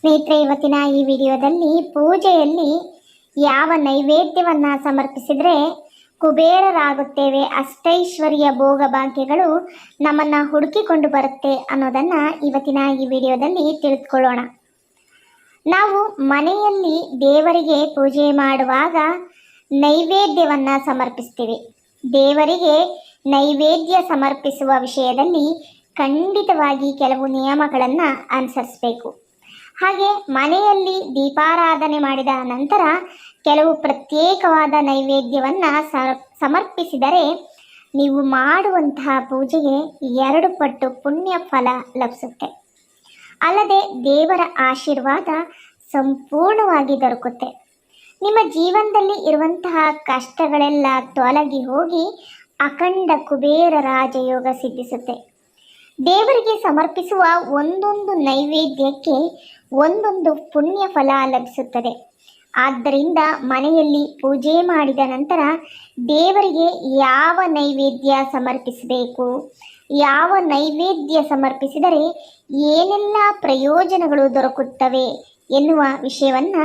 ಸ್ನೇಹಿತರೆ, ಇವತ್ತಿನ ಈ ವಿಡಿಯೋದಲ್ಲಿ ಪೂಜೆಯಲ್ಲಿ ಯಾವ ನೈವೇದ್ಯವನ್ನು ಸಮರ್ಪಿಸಿದರೆ ಕುಬೇರರಾಗುತ್ತೇವೆ, ಅಷ್ಟೈಶ್ವರ್ಯ ಭೋಗ ಭಾಗ್ಯಗಳು ನಮ್ಮನ್ನು ಹುಡುಕಿಕೊಂಡು ಬರುತ್ತೆ ಅನ್ನೋದನ್ನು ಇವತ್ತಿನ ಈ ವಿಡಿಯೋದಲ್ಲಿ ತಿಳಿದುಕೊಳ್ಳೋಣ. ನಾವು ಮನೆಯಲ್ಲಿ ದೇವರಿಗೆ ಪೂಜೆ ಮಾಡುವಾಗ ನೈವೇದ್ಯವನ್ನು ಸಮರ್ಪಿಸ್ತೀವಿ. ದೇವರಿಗೆ ನೈವೇದ್ಯ ಸಮರ್ಪಿಸುವ ವಿಷಯದಲ್ಲಿ ಖಂಡಿತವಾಗಿ ಕೆಲವು ನಿಯಮಗಳನ್ನು ಅನುಸರಿಸಬೇಕು. ಹಾಗೆ ಮನೆಯಲ್ಲಿ ದೀಪಾರಾಧನೆ ಮಾಡಿದ ನಂತರ ಕೆಲವು ಪ್ರತ್ಯೇಕವಾದ ನೈವೇದ್ಯವನ್ನು ಸಮರ್ಪಿಸಿದರೆ ನೀವು ಮಾಡುವಂತಹ ಪೂಜೆಗೆ ಎರಡು ಪಟ್ಟು ಪುಣ್ಯ ಫಲ ಲಭಿಸುತ್ತೆ. ಅಲ್ಲದೆ ದೇವರ ಆಶೀರ್ವಾದ ಸಂಪೂರ್ಣವಾಗಿ ದೊರಕುತ್ತೆ. ನಿಮ್ಮ ಜೀವನದಲ್ಲಿ ಇರುವಂತಹ ಕಷ್ಟಗಳೆಲ್ಲ ತೊಲಗಿ ಹೋಗಿ ಅಖಂಡ ಕುಬೇರ ರಾಜಯೋಗ ಸಿದ್ಧಿಸುತ್ತೆ. ದೇವರಿಗೆ ಸಮರ್ಪಿಸುವ ಒಂದೊಂದು ನೈವೇದ್ಯಕ್ಕೆ ಒಂದೊಂದು ಪುಣ್ಯ ಫಲ ಲಭಿಸುತ್ತದೆ. ಆದ್ದರಿಂದ ಮನೆಯಲ್ಲಿ ಪೂಜೆ ಮಾಡಿದ ನಂತರ ದೇವರಿಗೆ ಯಾವ ನೈವೇದ್ಯ ಸಮರ್ಪಿಸಬೇಕು, ಯಾವ ನೈವೇದ್ಯ ಸಮರ್ಪಿಸಿದರೆ ಏನೆಲ್ಲ ಪ್ರಯೋಜನಗಳು ದೊರಕುತ್ತವೆ ಎನ್ನುವ ವಿಷಯವನ್ನು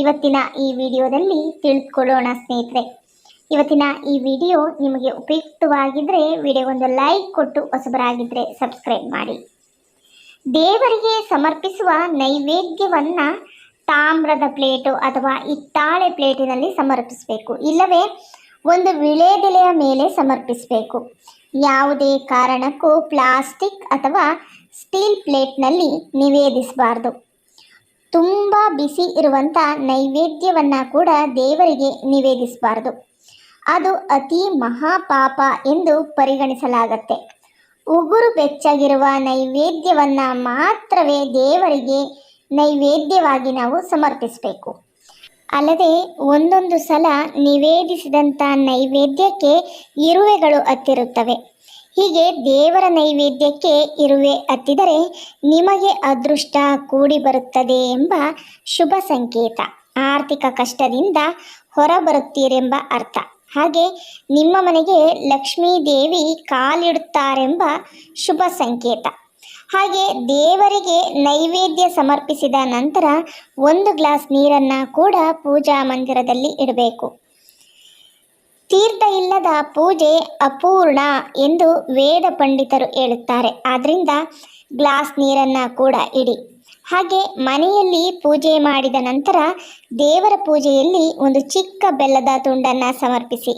ಇವತ್ತಿನ ಈ ವಿಡಿಯೋದಲ್ಲಿ ತಿಳಿದುಕೊಳ್ಳೋಣ ಸ್ನೇಹಿತರೆ. ಇವತ್ತಿನ ಈ ವಿಡಿಯೋ ನಿಮಗೆ ಉಪಯುಕ್ತವಾಗಿದ್ದರೆ ವಿಡಿಯೋಗೊಂದು ಲೈಕ್ ಕೊಟ್ಟು ಹೊಸಬರಾಗಿದ್ದರೆ ಸಬ್ಸ್ಕ್ರೈಬ್ ಮಾಡಿ. ದೇವರಿಗೆ ಸಮರ್ಪಿಸುವ ನೈವೇದ್ಯವನ್ನು ತಾಮ್ರದ ಪ್ಲೇಟು ಅಥವಾ ಹಿತ್ತಾಳೆ ಪ್ಲೇಟಿನಲ್ಲಿ ಸಮರ್ಪಿಸಬೇಕು. ಇಲ್ಲವೇ, ಒಂದು ವಿಳೆದೆಲೆಯ ಮೇಲೆ ಸಮರ್ಪಿಸಬೇಕು. ಯಾವುದೇ ಕಾರಣಕ್ಕೂ ಪ್ಲಾಸ್ಟಿಕ್ ಅಥವಾ ಸ್ಟೀಲ್ ಪ್ಲೇಟ್ನಲ್ಲಿ ನಿವೇದಿಸಬಾರ್ದು. ತುಂಬ ಬಿಸಿ ಇರುವಂಥ ನೈವೇದ್ಯವನ್ನು ಕೂಡ ದೇವರಿಗೆ ನಿವೇದಿಸಬಾರ್ದು. ಅದು ಅತಿ ಮಹಾಪಾಪ ಎಂದು ಪರಿಗಣಿಸಲಾಗತ್ತೆ. ಉಗುರು ಬೆಚ್ಚಗಿರುವ ನೈವೇದ್ಯವನ್ನು ಮಾತ್ರವೇ ದೇವರಿಗೆ ನೈವೇದ್ಯವಾಗಿ ನಾವು ಸಮರ್ಪಿಸಬೇಕು. ಅಲ್ಲದೆ ಒಂದೊಂದು ಸಲ ನಿವೇದಿಸಿದಂಥ ನೈವೇದ್ಯಕ್ಕೆ ಇರುವೆಗಳು ಹತ್ತಿರುತ್ತವೆ. ಹೀಗೆ ದೇವರ ನೈವೇದ್ಯಕ್ಕೆ ಇರುವೆ ಹತ್ತಿದರೆ ನಿಮಗೆ ಅದೃಷ್ಟ ಕೂಡಿ ಬರುತ್ತದೆ ಎಂಬ ಶುಭ ಸಂಕೇತ. ಆರ್ಥಿಕ ಕಷ್ಟದಿಂದ ಹೊರಬರುತ್ತೀರೆಂಬ ಅರ್ಥ. ಹಾಗೆ ನಿಮ್ಮ ಮನೆಗೆ ಲಕ್ಷ್ಮೀ ದೇವಿ ಕಾಲಿಡುತ್ತಾರೆಂಬ ಶುಭ ಸಂಕೇತ. ಹಾಗೆ ದೇವರಿಗೆ ನೈವೇದ್ಯ ಸಮರ್ಪಿಸಿದ ನಂತರ ಒಂದು ಗ್ಲಾಸ್ ನೀರನ್ನು ಕೂಡ ಪೂಜಾ ಮಂದಿರದಲ್ಲಿ ಇಡಬೇಕು. ತೀರ್ಥ ಇಲ್ಲದ ಪೂಜೆ ಅಪೂರ್ಣ ಎಂದು ವೇದ ಪಂಡಿತರು ಹೇಳುತ್ತಾರೆ. ಆದ್ದರಿಂದ ಗ್ಲಾಸ್ ನೀರನ್ನು ಕೂಡ ಇಡಿ. ಹಾಗೆ ಮನೆಯಲ್ಲಿ ಪೂಜೆ ಮಾಡಿದ ನಂತರ ದೇವರ ಪೂಜೆಯಲ್ಲಿ ಒಂದು ಚಿಕ್ಕ ಬೆಲ್ಲದ ತುಂಡನ್ನು ಸಮರ್ಪಿಸಿ.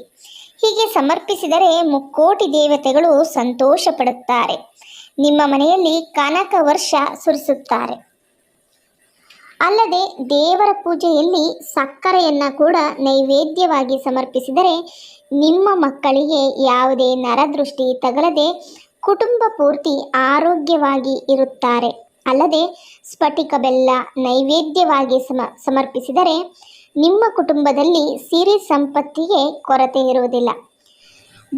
ಹೀಗೆ ಸಮರ್ಪಿಸಿದರೆ ಮುಕ್ಕೋಟಿ ದೇವತೆಗಳು ಸಂತೋಷ ಪಡುತ್ತಾರೆ ನಿಮ್ಮ ಮನೆಯಲ್ಲಿ ಕನಕ ವರ್ಷ ಸುರಿಸುತ್ತಾರೆ. ಅಲ್ಲದೆ ದೇವರ ಪೂಜೆಯಲ್ಲಿ ಸಕ್ಕರೆಯನ್ನು ಕೂಡ ನೈವೇದ್ಯವಾಗಿ ಸಮರ್ಪಿಸಿದರೆ ನಿಮ್ಮ ಮಕ್ಕಳಿಗೆ ಯಾವುದೇ ನರದೃಷ್ಟಿ ತಗಲದೆ ಕುಟುಂಬ ಪೂರ್ತಿ ಆರೋಗ್ಯವಾಗಿ ಇರುತ್ತಾರೆ. ಅಲ್ಲದೆ ಸ್ಫಟಿಕ ಬೆಲ್ಲ ನೈವೇದ್ಯವಾಗಿ ಸಮ, ಸಮರ್ಪಿಸಿದರೆ ನಿಮ್ಮ ಕುಟುಂಬದಲ್ಲಿ ಸಿರಿ ಸಂಪತ್ತಿಗೆ ಕೊರತೆ ಇರುವುದಿಲ್ಲ.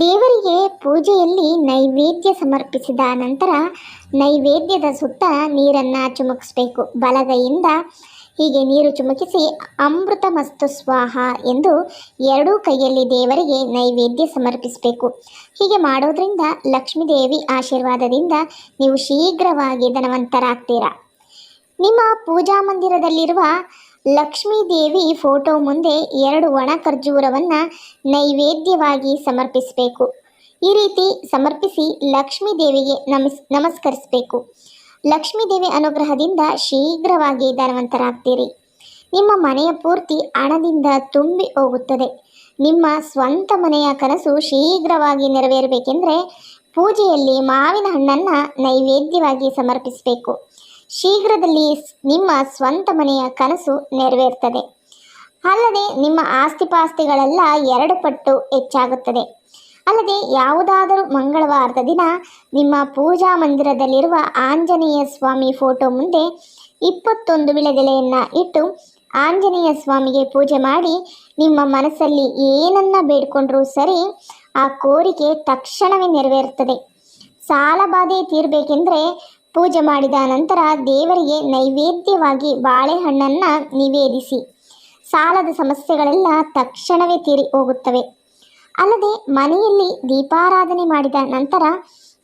ದೇವರಿಗೆ ಪೂಜೆಯಲ್ಲಿ ನೈವೇದ್ಯ ಸಮರ್ಪಿಸಿದ ನಂತರ ನೈವೇದ್ಯದ ಸುತ್ತ ನೀರನ್ನು ಚುಮುಕಿಸಬೇಕು. ಬಲಗೈಯಿಂದ ಹೀಗೆ ನೀರು ಚುಮುಕಿಸಿ, ಅಮೃತ ಮಸ್ತು ಸ್ವಾಹ ಎಂದು ಎರಡೂ ಕೈಯಲ್ಲಿ ದೇವರಿಗೆ ನೈವೇದ್ಯ ಸಮರ್ಪಿಸಬೇಕು. ಹೀಗೆ ಮಾಡೋದ್ರಿಂದ ಲಕ್ಷ್ಮೀದೇವಿ ಆಶೀರ್ವಾದದಿಂದ ನೀವು ಶೀಘ್ರವಾಗಿ ಧನವಂತರಾಗ್ತೀರಾ. ನಿಮ್ಮ ಪೂಜಾ ಮಂದಿರದಲ್ಲಿರುವ ಲಕ್ಷ್ಮೀದೇವಿ ಫೋಟೋ ಮುಂದೆ ಎರಡು ಒಣ ಖರ್ಜೂರವನ್ನು ನೈವೇದ್ಯವಾಗಿ ಸಮರ್ಪಿಸಬೇಕು. ಈ ರೀತಿ ಸಮರ್ಪಿಸಿ ಲಕ್ಷ್ಮೀದೇವಿಗೆ ನಮಸ್, ನಮಸ್ಕರಿಸಬೇಕು. ಲಕ್ಷ್ಮೀ ದೇವಿ ಅನುಗ್ರಹದಿಂದ ಶೀಘ್ರವಾಗಿ ಧನವಂತರಾಗ್ತೀರಿ. ನಿಮ್ಮ ಮನೆಯ ಪೂರ್ತಿ ಹಣದಿಂದ ತುಂಬಿ ಹೋಗುತ್ತದೆ. ನಿಮ್ಮ ಸ್ವಂತ ಮನೆಯ ಕನಸು ಶೀಘ್ರವಾಗಿ ನೆರವೇರಬೇಕೆಂದರೆ ಪೂಜೆಯಲ್ಲಿ ಮಾವಿನ ಹಣ್ಣನ್ನು ನೈವೇದ್ಯವಾಗಿ ಸಮರ್ಪಿಸಬೇಕು. ಶೀಘ್ರದಲ್ಲಿ ನಿಮ್ಮ ಸ್ವಂತ ಮನೆಯ ಕನಸು ನೆರವೇರ್ತದೆ. ಅಲ್ಲದೆ ನಿಮ್ಮ ಆಸ್ತಿಪಾಸ್ತಿಗಳೆಲ್ಲ ಎರಡು ಪಟ್ಟು ಹೆಚ್ಚಾಗುತ್ತದೆ. ಅಲ್ಲದೆ ಯಾವುದಾದರೂ ಮಂಗಳವಾರದ ದಿನ ನಿಮ್ಮ ಪೂಜಾ ಮಂದಿರದಲ್ಲಿರುವ ಆಂಜನೇಯ ಸ್ವಾಮಿ ಫೋಟೋ ಮುಂದೆ ಇಪ್ಪತ್ತೊಂದು ವಿಳೆದೆಲೆಯನ್ನು ಇಟ್ಟು ಆಂಜನೇಯ ಸ್ವಾಮಿಗೆ ಪೂಜೆ ಮಾಡಿ ನಿಮ್ಮ ಮನಸ್ಸಲ್ಲಿ ಏನನ್ನ ಬೇಡ್ಕೊಂಡ್ರೂ ಸರಿ ಆ ಕೋರಿಕೆ ತಕ್ಷಣವೇ ನೆರವೇರುತ್ತದೆ. ಸಾಲ ಬಾಧೆ ತೀರಬೇಕೆಂದರೆ ಪೂಜೆ ಮಾಡಿದ ನಂತರ ದೇವರಿಗೆ ನೈವೇದ್ಯವಾಗಿ ಬಾಳೆಹಣ್ಣನ್ನು ನಿವೇದಿಸಿ. ಸಾಲದ ಸಮಸ್ಯೆಗಳೆಲ್ಲ ತಕ್ಷಣವೇ ತೀರಿ ಹೋಗುತ್ತವೆ. ಅಲ್ಲದೆ ಮನೆಯಲ್ಲಿ ದೀಪಾರಾಧನೆ ಮಾಡಿದ ನಂತರ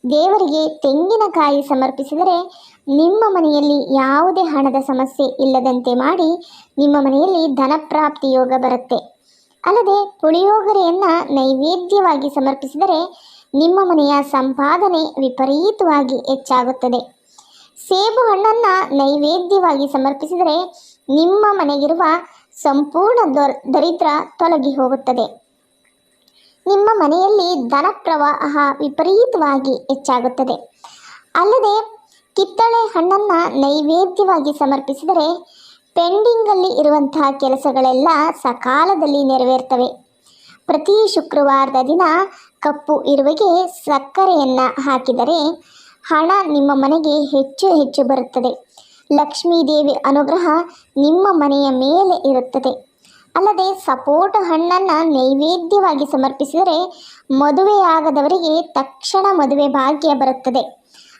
ದೇವರಿಗೆ ತೆಂಗಿನಕಾಯಿ ಸಮರ್ಪಿಸಿದರೆ ನಿಮ್ಮ ಮನೆಯಲ್ಲಿ ಯಾವುದೇ ಹಣದ ಸಮಸ್ಯೆ ಇಲ್ಲದಂತೆ ಮಾಡಿ ನಿಮ್ಮ ಮನೆಯಲ್ಲಿ ಧನಪ್ರಾಪ್ತಿ ಯೋಗ ಬರುತ್ತೆ. ಅಲ್ಲದೆ ಪುಳಿಯೋಗರೆಯನ್ನು ನೈವೇದ್ಯವಾಗಿ ಸಮರ್ಪಿಸಿದರೆ ನಿಮ್ಮ ಮನೆಯ ಸಂಪಾದನೆ ವಿಪರೀತವಾಗಿ ಹೆಚ್ಚಾಗುತ್ತದೆ. ಸೇಬು ಹಣ್ಣನ್ನು ನೈವೇದ್ಯವಾಗಿ ಸಮರ್ಪಿಸಿದರೆ ನಿಮ್ಮ ಮನೆಗಿರುವ ಸಂಪೂರ್ಣ ದೊರ್- ದರಿದ್ರ ತೊಲಗಿ ಹೋಗುತ್ತದೆ. ನಿಮ್ಮ ಮನೆಯಲ್ಲಿ ಧನ ಪ್ರವಾಹ ವಿಪರೀತವಾಗಿ ಹೆಚ್ಚಾಗುತ್ತದೆ. ಅಲ್ಲದೆ ಕಿತ್ತಳೆ ಹಣ್ಣನ್ನು ನೈವೇದ್ಯವಾಗಿ ಸಮರ್ಪಿಸಿದರೆ ಪೆಂಡಿಂಗಲ್ಲಿ ಇರುವಂತಹ ಕೆಲಸಗಳೆಲ್ಲ ಸಕಾಲದಲ್ಲಿ ನೆರವೇರ್ತವೆ. ಪ್ರತಿ ಶುಕ್ರವಾರದ ದಿನ ಕಪ್ಪು ಇರುವೆಗೆ ಸಕ್ಕರೆಯನ್ನು ಹಾಕಿದರೆ ಹಣ ನಿಮ್ಮ ಮನೆಗೆ ಹೆಚ್ಚು ಹೆಚ್ಚು ಬರುತ್ತದೆ. ಲಕ್ಷ್ಮೀದೇವಿ ಅನುಗ್ರಹ ನಿಮ್ಮ ಮನೆಯ ಮೇಲೆ ಇರುತ್ತದೆ. ಅಲ್ಲದೆ ಸಪೋಟ ಹಣ್ಣನ್ನು ನೈವೇದ್ಯವಾಗಿ ಸಮರ್ಪಿಸಿದರೆ ಮದುವೆಯಾಗದವರಿಗೆ ತಕ್ಷಣ ಮದುವೆ ಭಾಗ್ಯ ಬರುತ್ತದೆ.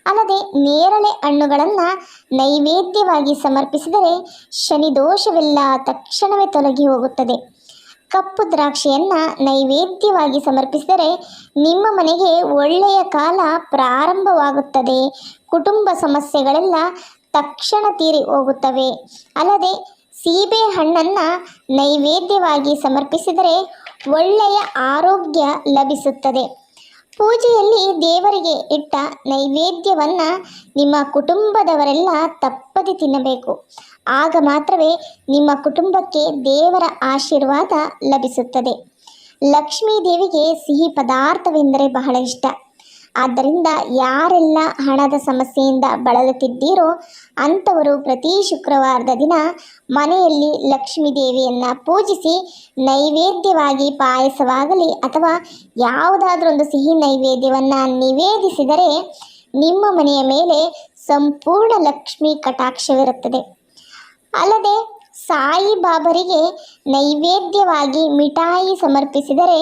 ಅಲ್ಲದೆ ನೇರಳೆ ಹಣ್ಣುಗಳನ್ನು ನೈವೇದ್ಯವಾಗಿ ಸಮರ್ಪಿಸಿದರೆ ಶನಿ ದೋಷವೆಲ್ಲ ತಕ್ಷಣವೇ ತೊಲಗಿ ಹೋಗುತ್ತದೆ. ಕಪ್ಪು ದ್ರಾಕ್ಷಿಯನ್ನು ನೈವೇದ್ಯವಾಗಿ ಸಮರ್ಪಿಸಿದರೆ ನಿಮ್ಮ ಮನೆಗೆ ಒಳ್ಳೆಯ ಕಾಲ ಪ್ರಾರಂಭವಾಗುತ್ತದೆ. ಕುಟುಂಬ ಸಮಸ್ಯೆಗಳೆಲ್ಲ ತಕ್ಷಣ ತೀರಿ ಹೋಗುತ್ತವೆ. ಅಲ್ಲದೆ ಸೀಬೆ ಹಣ್ಣನ್ನು ನೈವೇದ್ಯವಾಗಿ ಸಮರ್ಪಿಸಿದರೆ ಒಳ್ಳೆಯ ಆರೋಗ್ಯ ಲಭಿಸುತ್ತದೆ. ಪೂಜೆಯಲ್ಲಿ ದೇವರಿಗೆ ಇಟ್ಟ ನೈವೇದ್ಯವನ್ನು ನಿಮ್ಮ ಕುಟುಂಬದವರೆಲ್ಲ ತಪ್ಪದೆ ತಿನ್ನಬೇಕು. ಆಗ ಮಾತ್ರವೇ ನಿಮ್ಮ ಕುಟುಂಬಕ್ಕೆ ದೇವರ ಆಶೀರ್ವಾದ ಲಭಿಸುತ್ತದೆ. ಲಕ್ಷ್ಮೀ ದೇವಿಗೆ ಸಿಹಿ ಪದಾರ್ಥವೆಂದರೆ ಬಹಳ ಇಷ್ಟ. ಆದ್ದರಿಂದ ಯಾರೆಲ್ಲ ಹಣದ ಸಮಸ್ಯೆಯಿಂದ ಬಳಲುತ್ತಿದ್ದೀರೋ ಅಂಥವರು ಪ್ರತಿ ಶುಕ್ರವಾರದ ದಿನ ಮನೆಯಲ್ಲಿ ಲಕ್ಷ್ಮೀ ದೇವಿಯನ್ನು ಪೂಜಿಸಿ ನೈವೇದ್ಯವಾಗಿ ಪಾಯಸವಾಗಲಿ ಅಥವಾ ಯಾವುದಾದ್ರೂ ಒಂದು ಸಿಹಿ ನೈವೇದ್ಯವನ್ನು ನಿವೇದಿಸಿದರೆ ನಿಮ್ಮ ಮನೆಯ ಮೇಲೆ ಸಂಪೂರ್ಣ ಲಕ್ಷ್ಮೀ ಕಟಾಕ್ಷವಿರುತ್ತದೆ. ಅಲ್ಲದೆ ಸಾಯಿಬಾಬರಿಗೆ ನೈವೇದ್ಯವಾಗಿ ಮಿಠಾಯಿ ಸಮರ್ಪಿಸಿದರೆ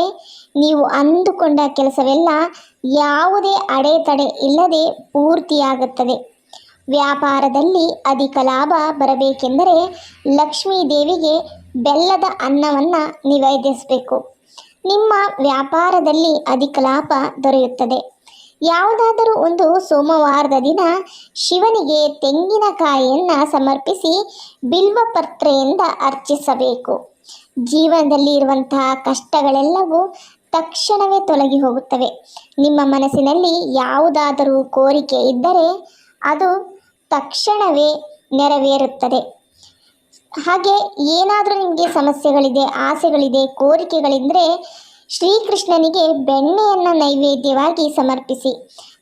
ನೀವು ಅಂದುಕೊಂಡ ಕೆಲಸವೆಲ್ಲ ಯಾವುದೇ ಅಡೆತಡೆ ಇಲ್ಲದೆ ಪೂರ್ತಿಯಾಗುತ್ತದೆ. ವ್ಯಾಪಾರದಲ್ಲಿ ಅಧಿಕ ಲಾಭ ಬರಬೇಕೆಂದರೆ ಲಕ್ಷ್ಮೀ ದೇವಿಗೆ ಬೆಲ್ಲದ ಅನ್ನವನ್ನು ನಿವೇದಿಸಬೇಕು. ನಿಮ್ಮ ವ್ಯಾಪಾರದಲ್ಲಿ ಅಧಿಕ ಲಾಭ ದೊರೆಯುತ್ತದೆ. ಯಾವುದಾದರೂ ಒಂದು ಸೋಮವಾರದ ದಿನ ಶಿವನಿಗೆ ತೆಂಗಿನಕಾಯಿಯನ್ನು ಸಮರ್ಪಿಸಿ ಬಿಲ್ವಪತ್ರೆಯಿಂದ ಅರ್ಚಿಸಬೇಕು. ಜೀವನದಲ್ಲಿ ಇರುವಂತಹ ಕಷ್ಟಗಳೆಲ್ಲವೂ ತಕ್ಷಣವೇ ತೊಲಗಿ ಹೋಗುತ್ತವೆ. ನಿಮ್ಮ ಮನಸ್ಸಿನಲ್ಲಿ ಯಾವುದಾದರೂ ಕೋರಿಕೆ ಇದ್ದರೆ ಅದು ತಕ್ಷಣವೇ ನೆರವೇರುತ್ತದೆ. ಹಾಗೆ ಏನಾದರೂ ನಿಮಗೆ ಸಮಸ್ಯೆಗಳಿದೆ, ಆಸೆಗಳಿದೆ ಕೋರಿಕೆಗಳಿದ್ದರೆ ಶ್ರೀಕೃಷ್ಣನಿಗೆ ಬೆಣ್ಣೆಯನ್ನು ನೈವೇದ್ಯವಾಗಿ ಸಮರ್ಪಿಸಿ.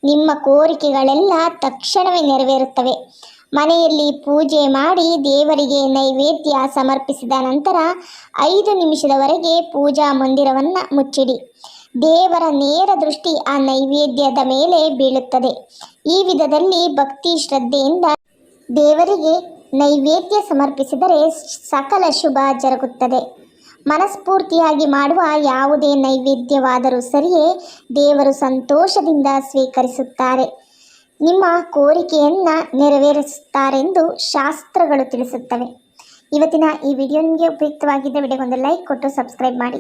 ನಿಮ್ಮ ಕೋರಿಕೆಗಳೆಲ್ಲ ತಕ್ಷಣವೇ ನೆರವೇರುತ್ತವೆ. ಮನೆಯಲ್ಲಿ ಪೂಜೆ ಮಾಡಿ ದೇವರಿಗೆ ನೈವೇದ್ಯ ಸಮರ್ಪಿಸಿದ ನಂತರ ಐದು ನಿಮಿಷದವರೆಗೆ ಪೂಜಾ ಮಂದಿರವನ್ನು ಮುಚ್ಚಿಡಿ. ದೇವರ ನೇರ ದೃಷ್ಟಿ ಆ ನೈವೇದ್ಯದ ಮೇಲೆ ಬೀಳುತ್ತದೆ. ಈ ವಿಧದಲ್ಲಿ ಭಕ್ತಿ ಶ್ರದ್ಧೆಯಿಂದ ದೇವರಿಗೆ ನೈವೇದ್ಯ ಸಮರ್ಪಿಸಿದರೆ ಸಕಲ ಶುಭ ಜರುಗುತ್ತದೆ. ಮನಸ್ಫೂರ್ತಿಯಾಗಿ ಮಾಡುವ ಯಾವುದೇ ನೈವೇದ್ಯವಾದರೂ ಸರಿಯೇ ದೇವರು ಸಂತೋಷದಿಂದ ಸ್ವೀಕರಿಸುತ್ತಾರೆ. ನಿಮ್ಮ ಕೋರಿಕೆಯನ್ನು ನೆರವೇರಿಸುತ್ತಾರೆಂದು ಶಾಸ್ತ್ರಗಳು ತಿಳಿಸುತ್ತವೆ. ಇವತ್ತಿನ ಈ ವಿಡಿಯೋ ನಿಮಗೆ ಉಪಯುಕ್ತವಾಗಿದ್ದ ವಿಡಿಯೋಗೊಂದು ಲೈಕ್ ಕೊಟ್ಟು ಸಬ್ಸ್ಕ್ರೈಬ್ ಮಾಡಿ.